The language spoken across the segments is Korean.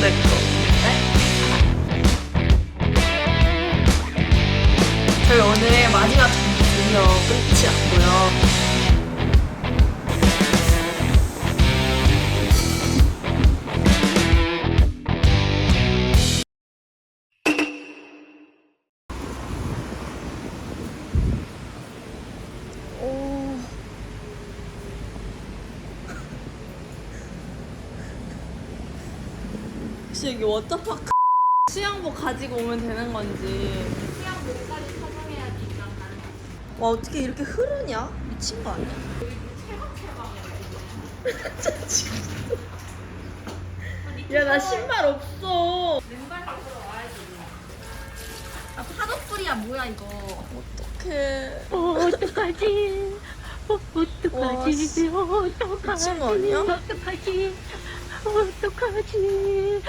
내 거. 저희 오늘 마지막 드디어 끝이 났고요. 여기 워터파크 수영복 가지고 오면 되는 건지 수영복까지 착용해야지 와 어떻게 이렇게 흐르냐? 미친 거 아니야? 야나 신발 없어 아, 파도풀이야 뭐야 이거. 어떡해 어떡하지? 어, 와, 씨. 어떡하지? 어떡하지? 미친 거 아니야? 어떡하지? 어떡하지?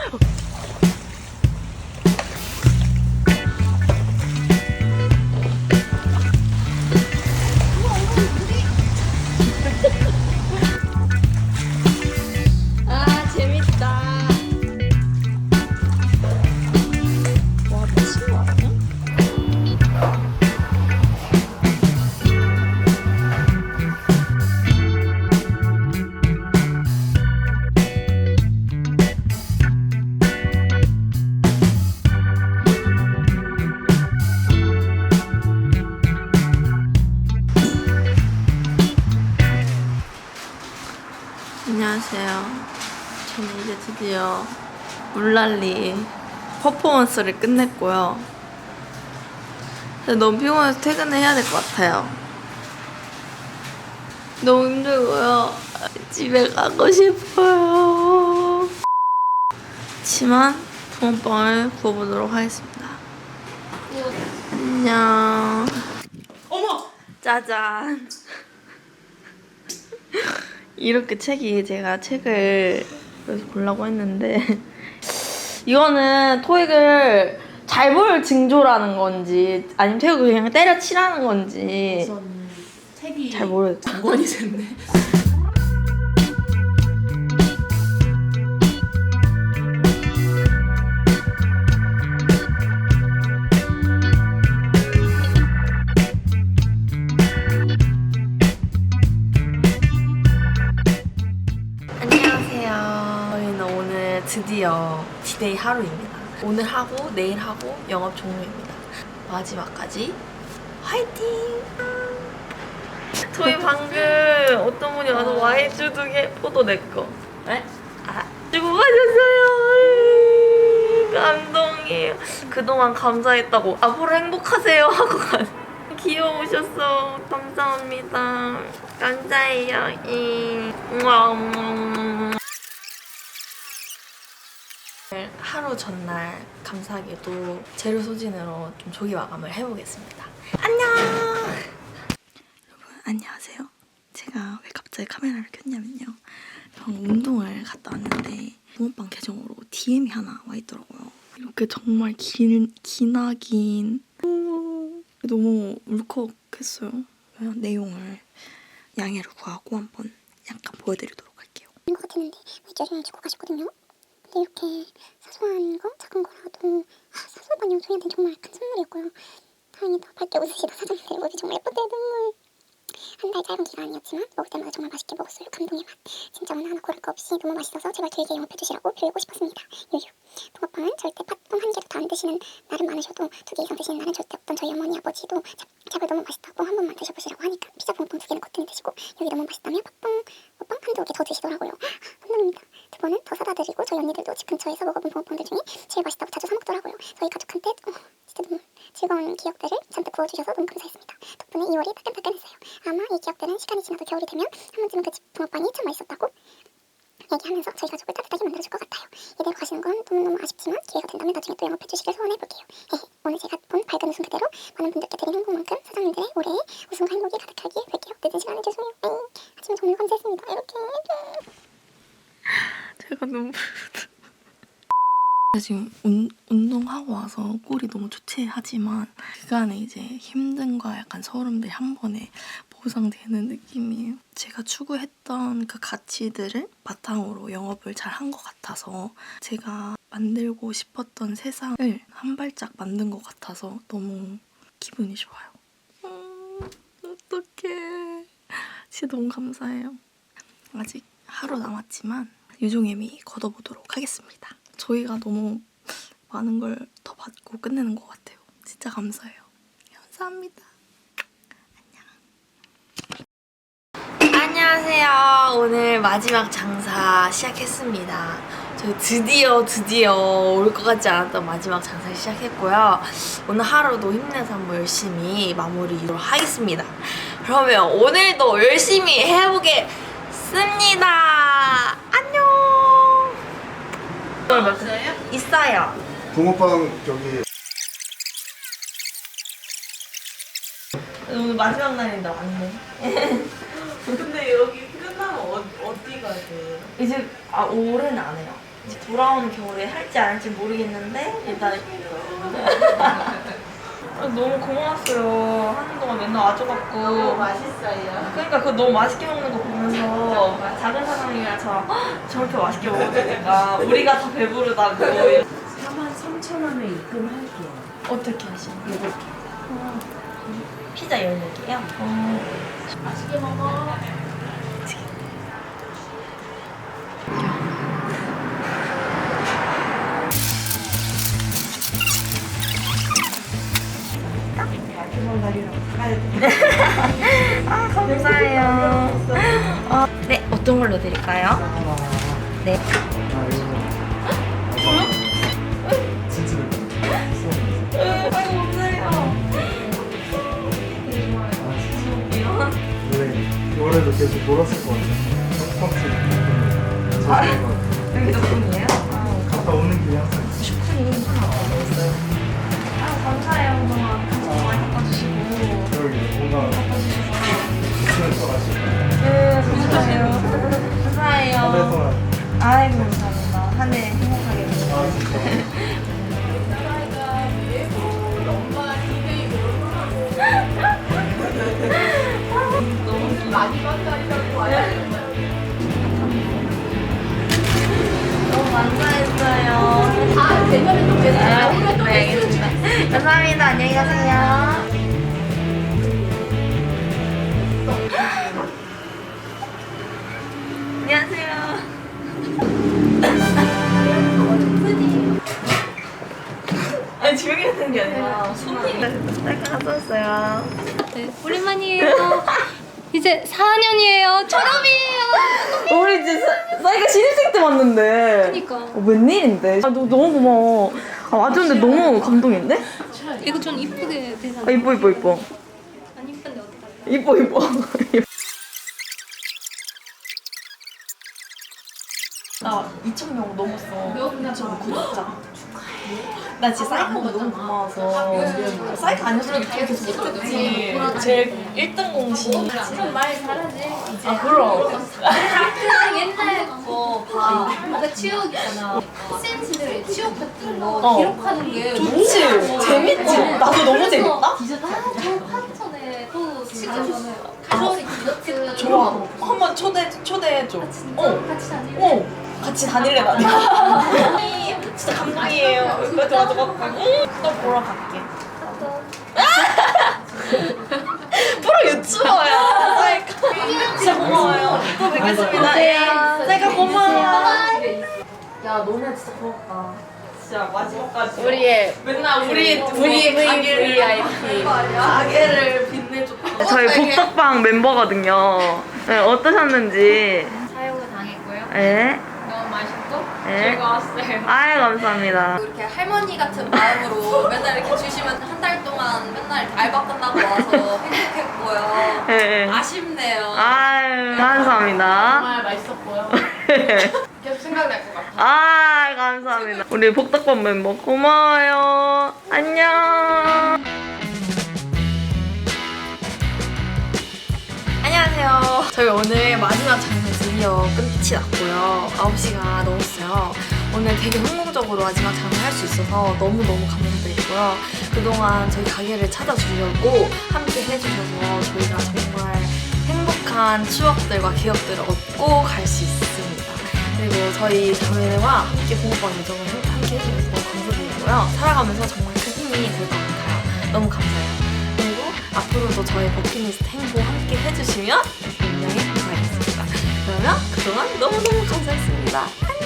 안녕하세요. 저는 이제 드디어 물난리 퍼포먼스를 끝냈고요. 너무 피곤해서 퇴근을 해야 될 것 같아요. 너무 힘들고요. 집에 가고 싶어요. 하지만 붕어빵을 구워보도록 하겠습니다. 안녕. 어머. 짜잔. 이렇게 책이 제가 책을 그래서 보려고 했는데 이거는 토익을 잘 볼 징조라는 건지 아니면 토익을 그냥 때려치라는 건지 책이 잘 모르겠어요. 두 권이 됐네. 하루입니다. 오늘 하고 내일 하고 영업 종료입니다. 마지막까지 화이팅! 저희 방금 어떤 분이 와서 와이즈 두개 포도 내 거. 네? 아, 주고 가셨어요. 감동이에요. 그동안 감사했다고 앞으로 행복하세요 하고 가. 귀여우셨어. 감사합니다. 감사해요. 이. 우와, 음. 하루 전날 감사하게도 재료 소진으로 좀 조기 마감을 해보겠습니다. 안녕. 여러분 안녕하세요. 제가 왜 갑자기 카메라를 켰냐면요. 방금 운동을 갔다 왔는데 붕어빵 계정으로 DM이 하나 와 있더라고요. 이렇게 정말 긴, 기나긴 오, 너무 울컥했어요. 내용을 양해를 구하고 한번 약간 보여드리도록 할게요. 것 같았는데 몇개를 주고 가셨거든요. 이렇게 사소한 거, 작은 거라도 아, 사소하다뇨. 저희한테 정말 큰 선물이었고요. 다행히 더 밝게 웃으시다 사장님들 모습이 정말 예뻤대요. 눈물. 한달 짧은 기간이었지만 먹을 때마다 정말 맛있게 먹었어요. 감동의 맛. 진짜 하나하나 고를 거 없이 너무 맛있어서 제발 길게 영업해주시라고 빌고 싶었습니다. 유유. 붕어빵은 절대 팥빵 한 개도 다 안 드시는 날은 많으셔도 두 개 이상 드시는 날은 절대 없던 저희 어머니 아버지도 잡, 잡을 너무 맛있다고 한 번만 드셔보시라고 하니까 피자 붕어빵 두 개는 거뜬히 드시고 여기 너무 맛있다며 팥빵 빵 한두 개 더 드시더라고요. 감동입니다. 두 번은 더 사다 드리고 저희 언니들도 집 근처에서 먹어본 붕어빵들 중에 제일 맛있다고 자주 사 먹더라고요. 저희 가족한테 어, 진짜 너무 즐거운 기억들을 잔뜩 부어주셔서 너무 감사했습니다. 덕분에 2월이 따끈따끈했어요. 아마 이 기억들은 시간이 지나도 겨울이 되면 한 번쯤은 그 집 붕어빵이 참 맛있었다고 얘기하면서 저희 가족을 따뜻하게 만들어줄 것 같아요. 이대로 가시는 건 너무너무 아쉽지만 기회가 된다면 나중에 또 영업해 주시길 소원해볼게요. 헤헤, 오늘 제가 본 밝은 웃음 그대로 많은 분들께 드린 행복만큼 사장님들의 올해의 웃음과 행복이 가득하길 빌게요. 늦은 시간에 죄송해요. 에이, 하지만 정말 감사했습니다. 제가 눈물 지금 운, 운동하고 와서 꼴이 너무 초췌하지만 그간의 이제 힘듦과 약간 서름들이 한 번에 보상되는 느낌이에요. 제가 추구했던 그 가치들을 바탕으로 영업을 잘 한 것 같아서 제가 만들고 싶었던 세상을 한 발짝 만든 것 같아서 너무 기분이 좋아요. 음, 어떡해. 진짜 너무 감사해요. 아직 하루 남았지만 유종애미 걷어보도록 하겠습니다. 저희가 너무 많은 걸 더 받고 끝내는 것 같아요. 진짜 감사해요. 감사합니다. 안녕. 안녕하세요. 오늘 마지막 장사 시작했습니다. 저희 드디어 드디어 올 것 같지 않았던 마지막 장사 시작했고요. 오늘 하루도 힘내서 한번 열심히 마무리하도록 하겠습니다. 그러면 오늘도 열심히 해보겠습니다. 없어요? 있어요. 붕어빵 저기 오늘 마지막 날인데 왔네. 근데 여기 끝나면 어, 어디 가야 돼요? 이제 아 올해는 안 해요. 이제 돌아오는 겨울에 할지 안 할지 모르겠는데 일단 아, 너무 고마웠어요. 하는 동안 맨날 와줘갖고. 맛있어요. 그러니까 그거 너무 맛있게 먹는 거 보면서 저 "헉, 저렇게 맛있게 먹어도 되니까 우리가 더 배부르다고 4만 3천 원에 입금할게요. 어떻게 하시는 거예요? 피자 14개요? 어. 맛있게 먹어. 아, 감사해요. 걸로 드릴까요? 네. 진짜 아이고, 감사해요. 네 올해도 계속 놀았을 것 같아요 턱턱이 여기 덕분이에요? 갔다 오는 길에 항상 있어요 슈크림 하나 얻었어요. 아이고, 감사합니다. 한 해 행복하게. 아 너무 감사했어요. 아, 내년에 또 뵈세요. 네, 알겠습니다. 감사합니다. 안녕히 가세요. 왔어요. 네, 오랜만이에요. 이제 4학년이에요. 졸업이에요. 우리 이제 사- 사이가 신입생 때 왔는데. 그니까. 어, 웬일인데? 아, 너, 너무 고마워. 아, 와줬는데 너무 감동인데? 이거 좀 이쁘게 대사. 아, 이뻐, 이뻐, 이뻐. 안 이쁜데 어떡하지? 이뻐, 이뻐. 나 2,000명 넘었어. 2,000 구독자. 나 진짜 사이카가 너무 고마워서. 사이카 아니었으면 계속 못했지. 제일 1등 공신. 지금 말 잘하지. 아, 그럼. 그냥 옛날 거봐 뭔가 추억이잖아. 센스들 추억 같은 거 어. 기록하는 게 좋지? 재밌지? 좋아. 나도 너무 재밌다? 아저 파천에 또 지금 가을이 디저트 좋아. 한번 초대, 초대해줘. 어. 같이 다니고 어. 같이 다닐래 나도. 진짜 감동이에요. 여기까지 와줘갖고. 응, 또 보러 갈게. 프로 유튜버야. 진짜 고마워요. 또 뵙겠습니다. 예. 사이카 고마워. 야, 너네 진짜 부럽다. 진짜 마지막까지. 우리의 맨날 우리 우리의 가게를 가게를 빛내줬다. 저희 복덕방 멤버거든요. 네, 어떠셨는지. 사용을 당했고요. 네. 맛있고 네. 즐거웠어요. 아이 감사합니다. 이렇게 할머니 같은 마음으로 맨날 이렇게 주시면 한 달 동안 맨날 알바 끝나고 와서 행복했고요. 네. 네. 아쉽네요. 아유 감사합니다. 정말 맛있었고요. 계속 생각날 것 같아요. 아 감사합니다. 우리 복덕방 멤버 고마워요. 안녕. 안녕하세요. 저희 오늘 드디어 끝이 났고요. 9시가 넘었어요. 오늘 되게 성공적으로 마지막 장을 할수 있어서 너무너무 감사드리고요. 그동안 저희 가게를 찾아주려고 함께 해주셔서 저희가 정말 행복한 추억들과 기억들을 얻고 갈 수 있습니다. 그리고 저희 자매와 함께 공부한 여정을 함께 해주셔서 감사드리고요. 살아가면서 정말 큰 힘이 될 것 같아요. 너무 감사해요. 그리고 앞으로도 저희 버킷리스트 행보 함께 해주시면 감사하겠습니다. 그러면 그동안 너무너무 감사했습니다.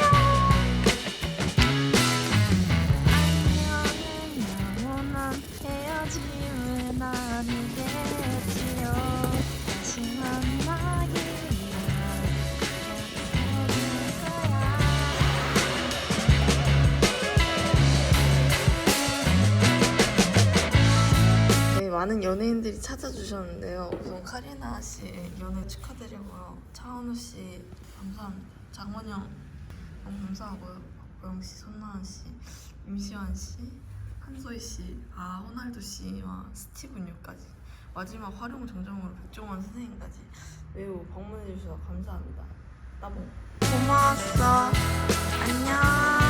연예인들이 찾아주셨는데요. 우선 카리나 씨 연애 축하드리고요. 차은우 씨 감사합니다. 장원영 너무 감사하고요. 박보영 씨, 손나은 씨, 임시완 씨, 한소희 씨, 아 호날두 씨와 스티브 뉴까지 마지막 활용 정정으로 백종원 선생님까지 매우 방문해 주셔서 감사합니다. 따봉 고마웠어. 안녕.